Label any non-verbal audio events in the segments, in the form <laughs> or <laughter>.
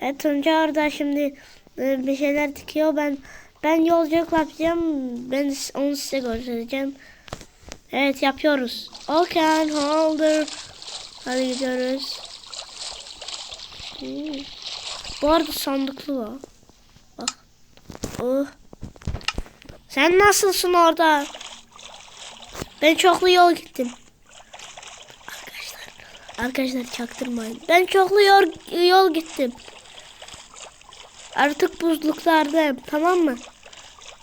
Evet Tunca orada şimdi e, bir şeyler dikiyor. Ben ben yolculuk yapacağım. Ben onu size göstereceğim. Evet yapıyoruz. Okay holder. Hadi gidiyoruz. Hmm. Bu arada sandıklı var. Bak. Oh. Sen nasılsın orada? Ben çoklu yol gittim. Arkadaşlar. Arkadaşlar çaktırmayın. Ben çoklu yol, yol gittim. Artık buzluklardayım. Tamam mı?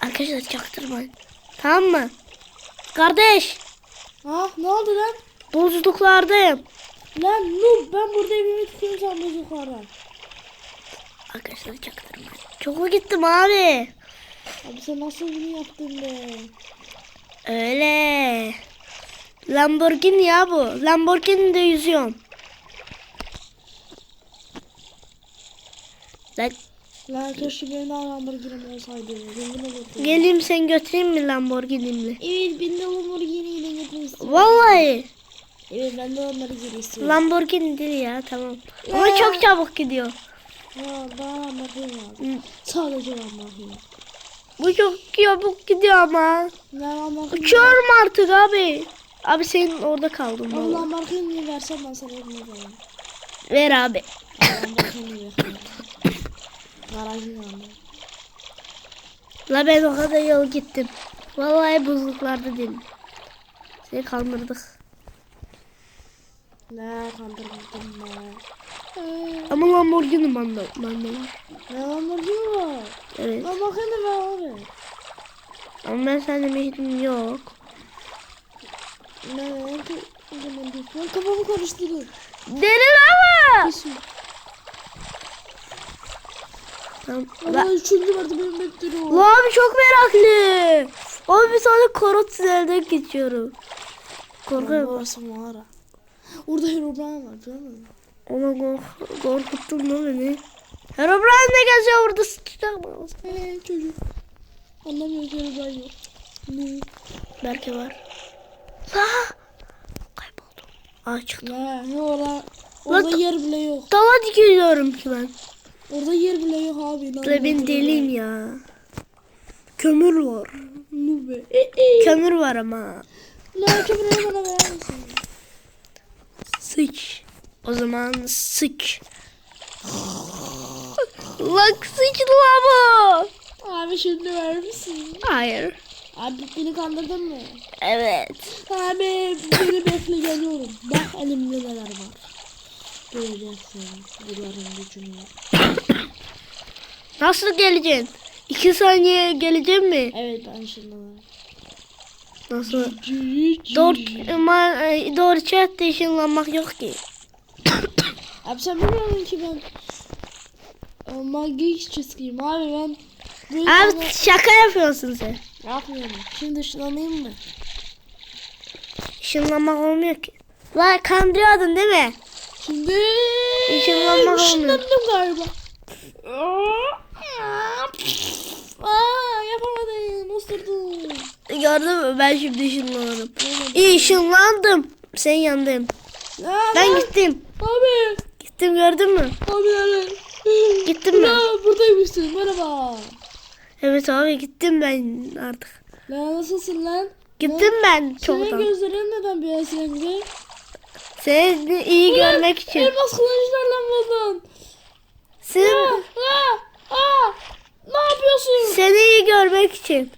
Arkadaşlar çaktırmayın. Tamam mı? Kardeş. Ha ne oldu lan? Buzluklardayım. Lan noob ben burada evimi tutuyorum sen yukarı. Arkadaşlar çaktırmayın. Çoklu gittim abi. Abi sen nasıl bunu yaptın be? Öyle. Lamborghini ya bu. Lamborghini'de yüzüyorum. Lan Lan keşke benim de Lamborghini'm olsaydı. Geleyim sen götüreyim mi Lamborghini'mle? Evet ben de Lamborghini'yle gitmek istiyorum. Vallahi Evet ben de geri istiyorum. Lamborghini değil ya tamam. Ama Ya. çok çabuk gidiyor. Ha bana Lamborghini. Hı. Sadece Lamborghini. Bu çok çabuk gidiyor ama. Lamborghini? Uçuyorum artık abi. Abi senin orada kaldım. Ama vallahi. Lamborghini'yi versem ben sana veririm. Ver abi. Lamborghini'yi ver. Garajın yanında. La ben o kadar yol gittim. Vallahi buzluklarda değilim. Seni kandırdık. Ne kandırdım be. Ee, Ama Lamborghini bende, bende var. Ne Lamborghini var? Evet. Lamborghini var abi. Ama ben sende mehdim yok. Ne? Ne? Ben kafamı karıştırdım. Derin ama. Kesin. Tamam. Ama La, üçüncü vardı benim bekliyorum. abi çok meraklı. Abi bir tane korot tünelden geçiyorum. Korkuyorum. Orası mağara. Orada Herobrine var değil mi? Ona kork korkuttun mu beni? Herobrine ne geziyor burada sıçacak mı? Eee çocuk. Anlamıyor Herobrine yok. Ne? Belki var. Aa, kayboldum. Aa çıktı. Ne? Ne ora? Orada Lan- yer bile yok. Dala dikiliyorum ki ben. Orada yer bile yok abi. La ben deliyim ya. Kömür var. Nube. Eee. Kömür var ama. Ne kömürü bana misin? Sıç. O zaman sıç. Lan sıçlı ama. Abi şimdi verir misin? Hayır. Abi beni kandırdın mı? Evet. Abi beni bekle geliyorum. Bak elimde neler var. Göreceksin. Bunların gücünü. <coughs> Nasıl geleceksin? İki saniye geleceğim mi? Evet var. Nasıl? Doğru, ma, e, doğru chatte ışınlanmak yok ki. <coughs> Abi sen bilmiyor ki ben e, magik çizgiyim abi ben Abi şaka yapıyorsun sen. ne yapıyorum? Şimdi ışınlanayım mı? Işınlanmak olmuyor ki. La kandırıyordun değil mi? Olmuyor. ışınlandım galiba. Aa yapamadım. Osurdum. Gördün mü? Ben şimdi ışınlanırım. İyi ışınlandım. Sen yandın. Aa, Ben gittim. Abi. Gittim gördün mü? Abi yani. Gittim ben. Aa, buradaymışsın. Merhaba. Evet abi gittim ben artık. Lan nasılsın lan? Gittim ben Senin çoktan. gözlerin neden beyaz renkli? Seni iyi görmek için. Elmas kılıçlarla buldun. Seni, Aa, aa, ne yapıyorsun? seni iyi görmek için.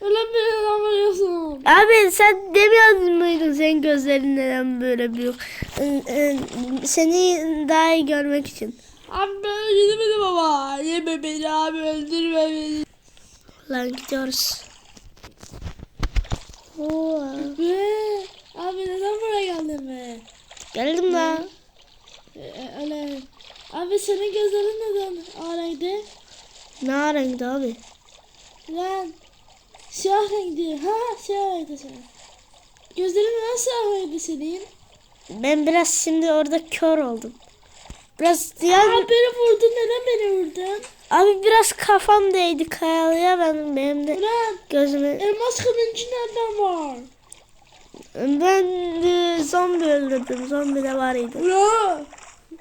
Öyle bir inanmıyorsun. Abi sen demiyordun muydun senin gözlerin neden böyle büyük? Ee, e, Seni daha iyi görmek için. Abi ben gidemedim ama. Yeme beni abi öldürme beni. Lan gidiyoruz. Oo, abi neden buraya geldin be? Geldim daha. Ee, e, öyle. Abi senin gözlerin neden o renkte? Ne renkti abi? Lan siyah renkli. Ha siyah renkli sen. Gözlerin neden siyah renkli senin? Ben biraz şimdi orada kör oldum. Biraz yani Abi beni vurdun neden beni vurdun? abi biraz kafam değdi kayalıya ben benim de Ulan gözüme elmas kılıncı nereden var? Ben e, zombi öldürdüm zombi de var idi. Ulan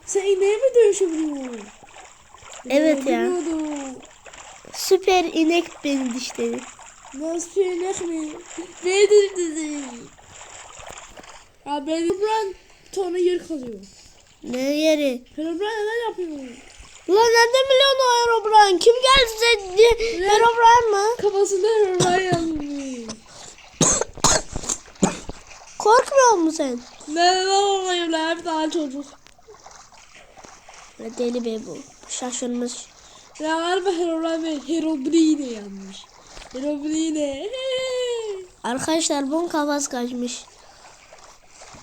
sen ineğe mi dönüşebiliyorsun? Evet ya. Bilmiyordum. Süper inek beni dişledi. Nasıl inek mi? Nedir dedi. Ya benim ben tonu yer kalıyor. Ne yeri? Herobrine neden yapıyor? Ulan nereden biliyorsun o Herobrine? Kim geldi? Herobrine mı? Kafasında Herobrine Korkmuyor musun sen? Neden olayım lan bir tane çocuk. Ne deli be bu. Şaşırmış. Ya galiba Herobrine Herobrine yazmış. Herobrine. Arkadaşlar bunun kafası kaçmış.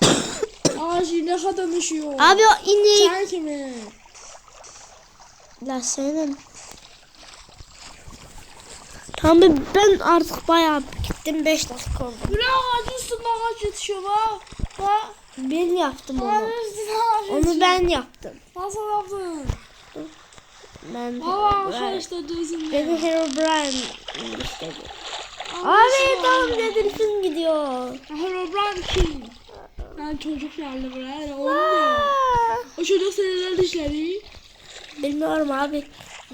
<coughs> Şimdi ne kadar danışıyor. Abi o ineği... Sen kimi? La senin. Be, ben artık bayağı gittim 5 dakika oldu. Bırak ağacın üstünde ağaç yetişiyor la. La. Ben yaptım onu. Onu ben yaptım. Nasıl yaptın? Ben arkadaşlar diyorsun. Beni Herobrine istedi. Abi tamam dedim kim gidiyor. Herobrine kim? Ben çocuk geldi buraya. Onu diyor. O çocuk seneler dişleri. Bilmiyorum abi.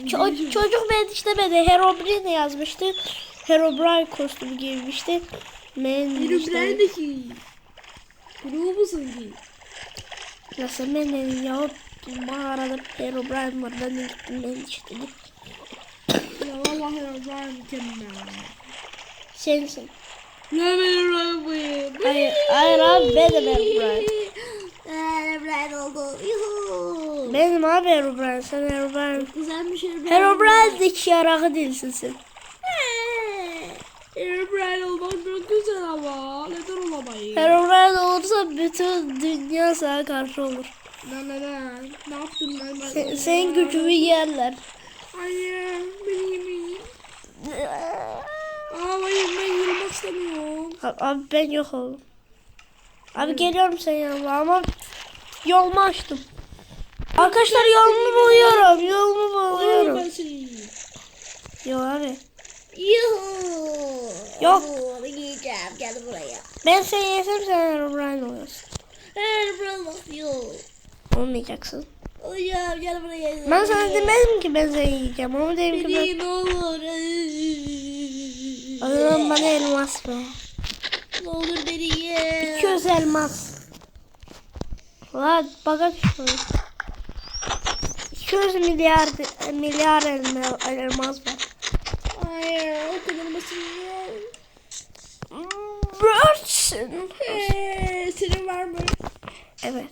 Ç- o çocuk beni istemedi. Herobrine yazmıştı. Herobrine kostümü giymişti. Ben Herobrine de ki. Musun ki? Nasıl ben dedim ya mağarada Herobrine var. Ben de gittim ben istedim. Ya vallahi Herobrine mükemmel. Sensin. Ne Herobrine? Hayır, hayır abi ben de Herobrine. Herobrine oldu. Yuhuu. Benim abi Herobrine. Sen Herobrine. Güzelmiş Herobrine. Herobrine de iki yarakı değilsin sen. Herobrine olmak çok güzel ama. Neden olamayız? Herobrine olursa bütün dünya sana karşı olur. Ne neden? Ne yaptım ben? ben Sen, senin gücünü yerler. Hayır, beni yemeyin. Aa, hayır ben yürümek istemiyorum. Abi ben yok oğlum. Abi geliyorum senin yanıma ama yolumu açtım. Arkadaşlar yolumu buluyorum. Yolumu buluyorum. Yok abi. Yuhuu. Yok. Yiyeceğim. Gel buraya. Ben seni yesem sen Herobrine oluyorsun. Bak yok. Olmayacaksın. Hocam gel buraya. Ben sana demedim ki ben seni yiyeceğim. Ama dedim ki ben... Ne olur. O zaman bana elmas ver. Ne olur beni ye. 200 elmas. La baka düşüyor. 200 milyar milyar elma, elmas var. Hayır, o kadar basit. Birdsin. Eee, senin var mı? Evet.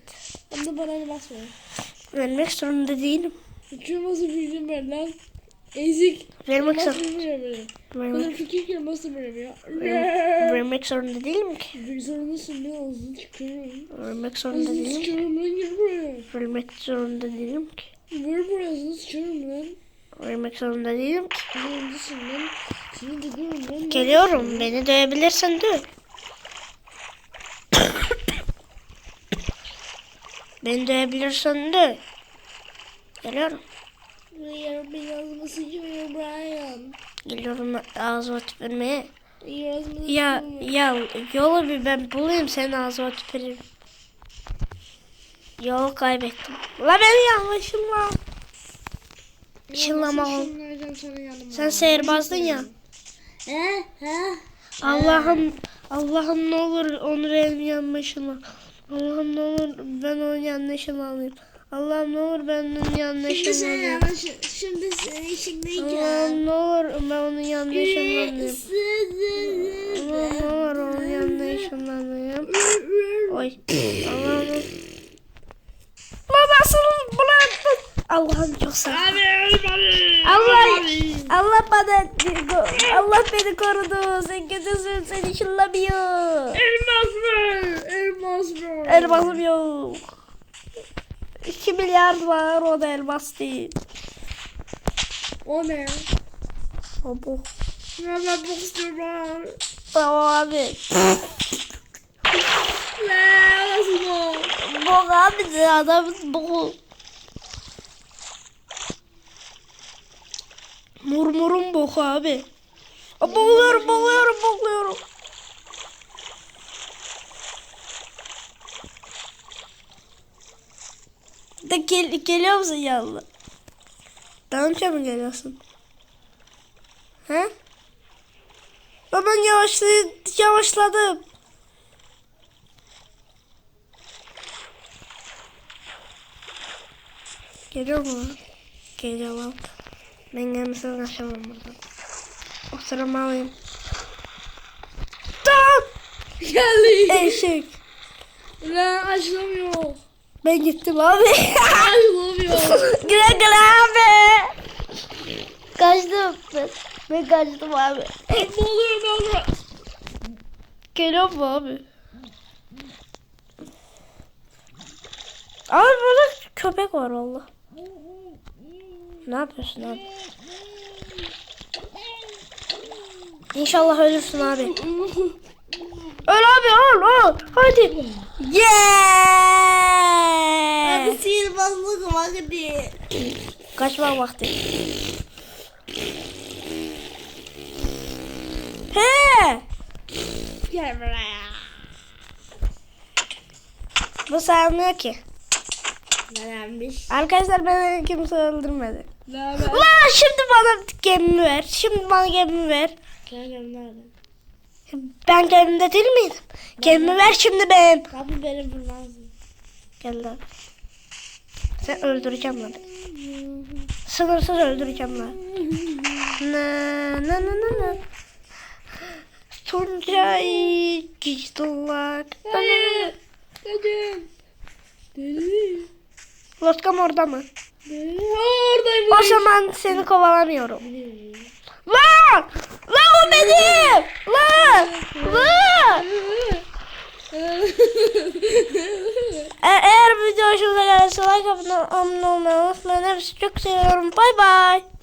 Hem de bana elmas ver. Vermek zorunda değilim. Çünkü nasıl bildim ben lan? Ezik. Vermek, Nasıl zor bilmiyor beni? Kadar vermek, fikir ki nasıl bilmiyor? ver- vermek zorunda değilim ki. Bir zorundasın ne olsun çıkarım. Vermek zorunda değilim. buraya. Vermek zorunda değilim ki. Ver buraya ağzını sıçarım lan. Vermek zorunda değilim ki. Zorundasın lan. Seni de diyorum lan. Geliyorum. Beni dövebilirsen döv. Beni dövebilirsen döv. Geliyorum. Hayır bir ağzımı sıçarım Brian. Geliyorum ağzıma tüpürmeye. Ya ya yolu bir ben bulayım sen ağzıma tüpüreyim. Yolu kaybettim. La beni yanlışımla. Işınlama ol. Sen seyirbazdın ya. He he. Allah'ım Allah'ım ne olur onu benim yanıma ışınla. Allah'ım ne olur ben onun yanına ışınlanayım. Allah'ım ne olur ben onun yanına Şimdi sen ışınlanayım. Şimdi sen işindeyken. Allah'ım ne olur ben onun yanına ışınlanayım. Allah'ım ne olur onun yanına ışınlanayım. Oy. <clears throat> Allah'ım. Babasını bıraktın. Allah'ım çok sağ ol. Allah Allah bana Allah beni korudu. Sen kötüsün. Sen ışınlamıyor. Elmas ver. Elmas ver. Elmasım yok. 2 milyar var o da elmas değil. O ne? O bu. Ya ben çok istiyorum. O abi. Bu? Bu abi de adamın bu. Murmurun boku abi. Boğuluyorum, boğuluyorum, boğuluyorum. Da gel geliyor musun yanına? Daha mı geliyorsun? He? Ama ben yavaşladı, yavaşladım. Geliyor mu? Geliyor lan. Ben gelmesine kaçamam buradan. O sıramı alayım. Tam! Geldi. Eşek. Lan açlamıyor. Ben gittim abi. Açlamıyor. <laughs> güle güle abi. Kaçtım ben. Ben kaçtım abi. ne oluyor ne oluyor? Geliyor mu abi? Abi burada köpek var valla. Ne yapıyorsun abi? İnşallah ölürsün abi. Öl abi öl öl. Hadi. Yeah. Abi sihirbazlık vakti. Kaçma vakti. He. Gel buraya. Bu saymıyor ki. Nedenmiş? Arkadaşlar beni kimse öldürmedi. Ulan şimdi bana gemimi ver. Şimdi bana gemimi ver. Ben gemimde değil miydim? Gemimi ver şimdi benim. Abi benim bulmazdım. Gel lan. Sen öldüreceğim lan. Sınırsız öldüreceğim lan. Na na na na na. Tuncay gizlak. Dedim. Dedim. Lotkam orada mı? Oradayım. O zaman seni kovalamıyorum. Lan! Lan o benim! Lan! Lan! E- eğer video hoşunuza gelirse like abone olmayı unutmayın. Hepsi çok seviyorum. Bay bay.